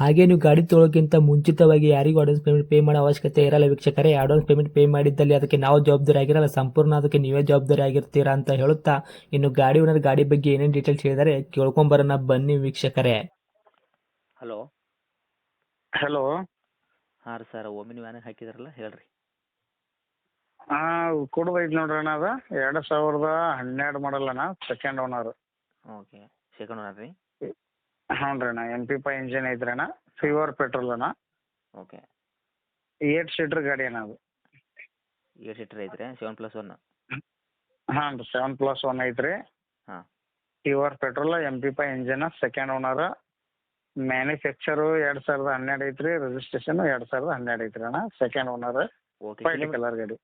ಹಾಗೆ ನೀವು ಗಾಡಿ ತೊಳೋಕ್ಕಿಂತ ಮುಂಚಿತವಾಗಿ ಯಾರಿಗೂ ಅಡ್ವಾನ್ಸ್ ಪೇಮೆಂಟ್ ಪೇ ಮಾಡೋ ಅವಶ್ಯಕತೆ ಇರಲ್ಲ ವೀಕ್ಷಕರೇ. ಅಡ್ವಾನ್ಸ್ ಪೇಮೆಂಟ್ ಪೇ ಮಾಡಿದ್ದಲ್ಲಿ ಅದಕ್ಕೆ ನಾವು ಜವಾಬ್ದಾರಿ ಆಗಿರಲ್ಲ. ಸಂಪೂರ್ಣ ಅದಕ್ಕೆ ನೀವೇ ಜವಾಬ್ದಾರಿ ಆಗಿರ್ತೀರಾ ಅಂತ ಹೇಳುತ್ತಾ ಇನ್ನು ಗಾಡಿ ಓನರ್ ಗಾಡಿ ಬಗ್ಗೆ ಏನೇನು ಡೀಟೇಲ್ಸ್ ಹೇಳಿದರೆ ಕೇಳ್ಕೊಂಬರೋಣ. ಬನ್ನಿ ವೀಕ್ಷಕರೇ. ಹಲೋ ಹಲೋ ಹಾಂ ರೀ ಸರ್ ಒಮ್ಮೆ ವ್ಯಾನ್ ಹಾಕಿದಾರಲ್ಲ ಹಾಕಿದ್ರಲ್ಲ ಹೇಳ್ರಿ. ಹಾಂ ಕೊಡೋದೈತೆ ನೋಡ್ರಿ ಅಣ್ಣ ಅದು. ಎರಡು ಸಾವಿರದ ಹನ್ನೆರಡು ಮಾಡಲ್ ಅಣ್ಣ second owner okay second owner ರೀ? ಹ್ಞೂ ರೀ ಅಣ್ಣ ಎಂ ಪಿ ಪೈ ಇಂಜಿನ್ ಐತ್ರಿ ಅಣ್ಣ ಫೀವರ್ ಪೆಟ್ರೋಲ್ ಅಣ್ಣ. ಓಕೆ ಏಟ್ ಸೀಟ್ರ್ ಗಾಡಿ ಅಣ್ಣ ಅದು. ಏಟ್ ಸೀಟ್ರ್ ಐತ್ರಿ ಸೆವೆನ್ ಪ್ಲಸ್ ಒನ್ ಹಾಂ ರೀ ಸೆವೆನ್ ಪ್ಲಸ್ ಒನ್ ಐತ್ರಿ. ಹಾಂ. ಪ್ಯೂರ್ ಪೆಟ್ರೋಲ್ ಎಂ ಪಿ ಪೈ ಇಂಜಿನ್ ಸೆಕೆಂಡ್ ಓನರ್ ಮ್ಯಾನುಫ್ಯಾಕ್ಚರು ಎರಡು ಸಾವಿರದ ಹನ್ನೆರಡು ಐತ್ರಿ ರಿಜಿಸ್ಟ್ರೇಷನ್ ಎರಡು ಸಾವಿರದ ಹನ್ನೆರಡು ಐತ್ರಿ ಅಣ್ಣ second owner okay white colour ಗಾಡಿ.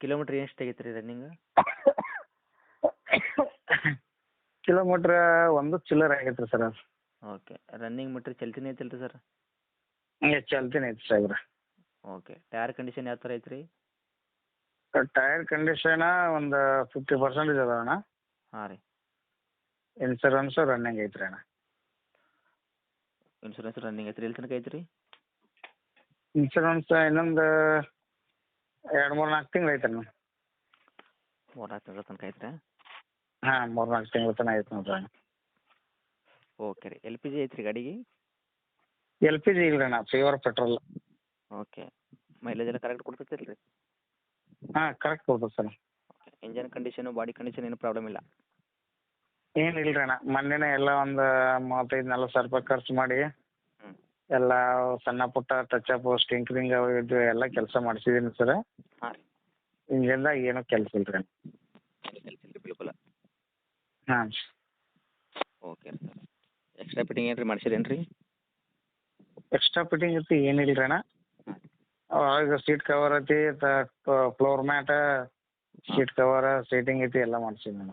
ಕಿಲೋಮೀಟ್ರ್ ಎಷ್ಟು ತೆಗಿತ್ರಿ ರನ್ನಿಂಗ್ ಕಿಲೋಮೀಟ್ರ್ ಒಂದು ಚಿಲ್ಲರ್ ಆಗೈತ್ರಿ ಸರ್ ಅದು. ಓಕೆ ರನ್ನಿಂಗ್ ಮಟ್ರಿ ಚಲ್ತಿನೇ ಐತಿಲ್ಲ ರೀ ಸರ್ ಹಂಗೆ ಚಲ್ತಿನ ಐತಿ ಸಾಹೇಬ್ರ. ಓಕೆ ಟೈರ್ ಕಂಡೀಷನ್ ಯಾವ ಥರ ಐತ್ರಿ? ಟೈರ್ ಕಂಡೀಷನ್ ಒಂದು ಫಿಫ್ಟಿ ಪರ್ಸೆಂಟೇಜ್ ಅದ ಅಣ್ಣ. ಹಾಂ ರೀ. ಇನ್ಸೂರೆನ್ಸ್ ರನ್ನಿಂಗ್ ಐತ್ರಿ ಅಣ್ಣ. ಇನ್ಶೂರೆನ್ಸ್ ರನ್ನಿಂಗ್ ಐತ್ರಿ ಎಲ್ಲಿ ತನಕ ಐತ್ರಿ? ಇನ್ಸೂರೆನ್ಸ್ ಇನ್ನೊಂದು ಎರಡು ಮೂರು ನಾಲ್ಕು ತಿಂಗ್ಳು ಐತೆ ಅಣ್ಣ. ಮೂರು ನಾಲ್ಕು ತಿಂಗಳ ತನಕ ಐತ್ರಿ? ಹಾಂ ಮೂರು ನಾಲ್ಕು ತಿಂಗಳ ತನಕ ಐತೆ ನೋಡ್ರಿ ಅಣ್ಣ. ಓಕೆ ರೀ ಎಲ್ ಪಿ ಜಿ ಐತ್ರಿ ಗಾಡಿಗೆ? ಎಲ್ ಪಿ ಜಿ ಇಲ್ರಿ ಅಣ್ಣ ಪ್ಯೂರ್ ಪೆಟ್ರೋಲ್ ಓಕೆ ಮೈಲೇಜ್ ಎಲ್ಲ ಕರೆಕ್ಟ್ ಕೊಡ್ತೈತಿಲ್ಲ ರೀ ಹಾಂ ಕರೆಕ್ಟ್ ಕೊಡ್ತದೆ sir. Engine condition body condition ಏನು ಪ್ರಾಬ್ಲಮ್ ಇಲ್ಲ? ಏನು ಇಲ್ರಣ್ಣ ಅಣ್ಣ ಮೊನ್ನೆನೇ ಎಲ್ಲ ಒಂದು ಮೂವತ್ತೈದು ನಲ್ವತ್ತು ಸಾವಿರ ರೂಪಾಯಿ ಖರ್ಚು ಮಾಡಿ. ಎಲ್ಲ ಸಣ್ಣ ಪುಟ್ಟ ಟಚ್ ಅಪ್ ಸ್ಟಿಂಕ್ರಿಂಗ್ ಅವು ಇದು ಎಲ್ಲ ಕೆಲಸ ಮಾಡಿಸಿದ್ದೀನಿ ಸರ್. ಹಾಂ ರೀ. ಇಂಜಿನ್ದಾಗ ಏನೂ ಕೆಲಸ ಇಲ್ರಿ ರೀ ಬಿಲ್ಕುಲ್. ಹಾಂ. ಎಕ್ಸ್ಟ್ರಾ ಫಿಟ್ಟಿಂಗ್ ಏನು ರೀ ಮಾಡ್ಸಿರೇನು ರೀ ಎಕ್ಸ್ಟ್ರಾ ಫಿಟ್ಟಿಂಗ್ ಇತ್ತು ಏನಿಲ್ಲ ರೀ ಅಣ್ಣ ಒಳಗೆ ಸೀಟ್ ಕವರ್ ಐತಿ floor mat seat cover seating ಐತಿ ಎಲ್ಲ ಮಾಡ್ಸಿದ್ ಅಣ್ಣ.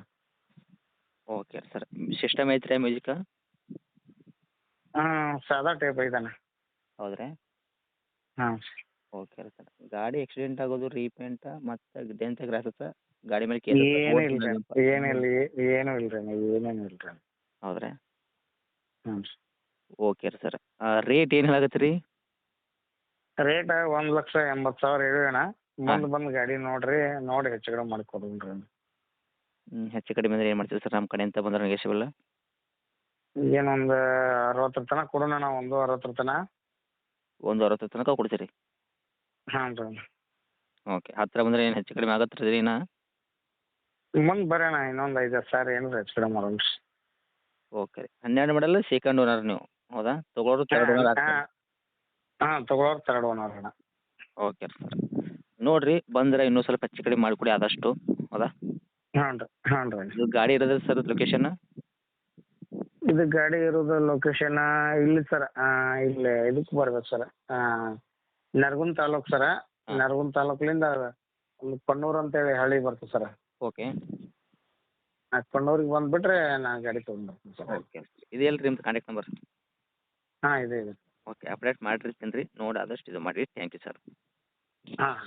ಓಕೆ ಸರ್ ಸಿಸ್ಟಮ್ ಐತ್ರಿ ಮ್ಯೂಸಿಕ್ ಹಾಂ ಸಾದಾ ಟೈಪ್ ಐತಣ್ಣ. ಹೌದ್ರಿ? ಹಾಂ. ಓಕೆ ಸರ್ ಗಾಡಿ ಆಕ್ಸಿಡೆಂಟ್ ಆಗೋದು ರೀಪೇಂಟ್ ಮತ್ತು ಡೆಂತ್ ಗ್ರಾಸಸ್ ಗಾಡಿ ಮೇಲೆ ಏನಿಲ್ಲ ಇಲ್ರಿ ಏನಿಲ್ಲ ಏನೂ ಇಲ್ರಿ ರೀ ಏನೇನು ಇಲ್ಲ ರೀ ಹೌದ್ರಾ? ಹ್ಞೂ ಓಕೆ ರೀ ಸರ್ ರೇಟ್ ಏನು ಹೇಳಾಗತ್ತೆ ರೀ ರೇಟ್ ಒಂದು ಲಕ್ಷ ಎಂಬತ್ತು ಸಾವಿರ ಹೇಳೋಣ ಮುಂದೆ ಬಂದು ಗಾಡಿ ನೋಡ್ರಿ ನೋಡಿ ಹೆಚ್ಚು ಕಡಿಮೆ ಮಾಡಿ ರೀ ಹ್ಞೂ ಹೆಚ್ಚು ಕಡಿಮೆ ಅಂದ್ರೆ ಏನು ಮಾಡ್ತೀವಿ ಸರ್ ನಮ್ಮ ಕಡೆಯಿಂದ ಬಂದ್ರೆ ನೆಗೆಶಿಬಲ್ ಏನೊಂದು ಅರವತ್ತರ ತನಕ ಕೊಡೋಣ ನಾವು ಒಂದು ಅರವತ್ತರ ತನಕ. ಒಂದು ಅರವತ್ತು ತನಕ ಕೊಡ್ತೀರಿ? ಹಾಂ ರೀ ಓಕೆ ಹತ್ತಿರ ಬಂದರೆ ಏನು ಹೆಚ್ಚು ಕಡಿಮೆ ಆಗತ್ತೆ ರೀ ನಾ ಮುಂದೆ ಬರೋಣ ಇನ್ನೊಂದು ಐದು ಸಾವಿರ ಏನು ಹೆಚ್ಚು ಕಡಿಮೆ ಮಾಡೋಣ ರೀ. ಓಕೆ ರೀ. ಹನ್ನೆರಡು ಮಾಡಲ್ಲ ಸೆಕೆಂಡ್ ಓನರ್ ನೀವು. ಹೌದಾ? ತಗೊಳ್ಳೋರು ತರ್ಡ್ ಓನರ್ ಆಗ್ತಾರೆ. ಹಾಂ ತಗೊಳೋರು ತರ್ಡ್ ಓನರ್ ಅಣ್ಣ. ಓಕೆ ರೀ ಸರ್. ನೋಡಿರಿ ಬಂದ್ರೆ ಇನ್ನೂ ಸ್ವಲ್ಪ ಹೆಚ್ಚು ಕಡಿಮೆ ಮಾಡಿಕೊಡಿ ಆದಷ್ಟು. ಹೌದಾ? ಹಾಂ ರೀ ಹಾಂ ರೀ ಇದು ಗಾಡಿ ಇರೋದು ಸರ್ ಲೊಕೇಶನ್ ಇದು ಗಾಡಿ ಇರೋದು ಲೊಕೇಶನ್ ಇಲ್ಲಿ ಸರ್ ಇಲ್ಲಿ ಇದಕ್ಕೆ ಬರ್ಬೇಕು ಸರ್ ನರಗುಂದ ತಾಲೂಕು ಸರ್. ನರಗುಂದ ತಾಲೂಕ್ಲಿಂದ ಒಂದು ಕೊಣ್ಣೂರು ಅಂತೇಳಿ ಹಳ್ಳಿ ಬರ್ತದೆ ಸರ್. ಓಕೆ. ಆ ಬಂದ್ಬಿಟ್ರೆ ನಾನು ನಾ ಗಾಡಿ ತೊಗೊಂಡ್ಬರ್ತೀನಿ ಸರ್. ಓಕೆ ಇದು ನಿಮ್ದು ಕಾಂಟ್ಯಾಕ್ಟ್ ನಂಬರ್ ಹಾಂ ಇದೆ ಇದೆ. ಓಕೆ ಅಪ್ಡೇಟ್ ಮಾಡಿರ್ತೀನಿ ರೀ ನೋಡಿ ಆದಷ್ಟು ಇದು ಮಾಡಿರಿ. ಥ್ಯಾಂಕ್ ಯು ಸರ್ ಹಾಂ.